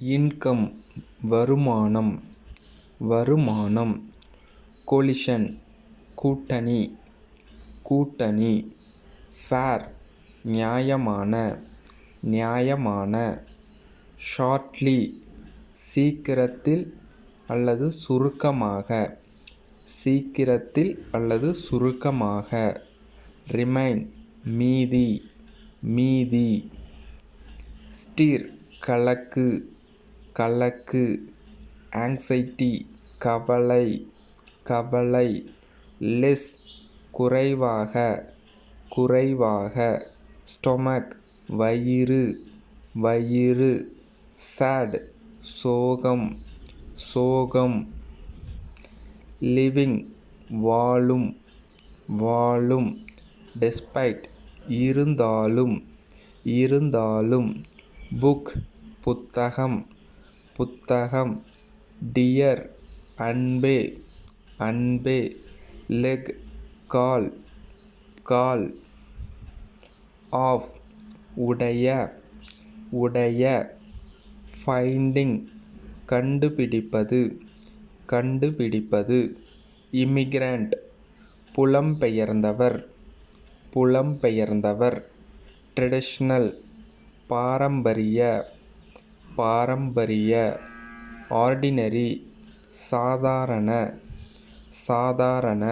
Income வருமானம் வருமானம் collision கூட்டணி கூட்டணி ஃபேர் நியாயமான நியாயமான ஷார்ட்லி சீக்கிரத்தில் அல்லது சுருக்கமாக சீக்கிரத்தில் அல்லது சுருக்கமாக ரிமைன் மீதி மீதி ஸ்டீர் கலக்கு கலக்கு ஆங்ஸைட்டி கவலை கவலை லெஸ் குறைவாக குறைவாக ஸ்டொமக் வயிறு வயிறு சேட் சோகம் சோகம் லிவிங் வாழும் வாழும் டெஸ்பைட் இருந்தாலும் இருந்தாலும் புக் புத்தகம் புத்தகம். டியர் அன்பே அன்பே லெக் கால் கால். ஆஃப் உடைய உடைய. ஃபைண்டிங் கண்டுபிடிப்பது கண்டுபிடிப்பது. இமிக்ரண்ட் புலம்பெயர்ந்தவர் புலம்பெயர்ந்தவர். ட்ரெடிஷ்னல் பாரம்பரிய. பாரம்பரிய ஆர்டினரி சாதாரண சாதாரண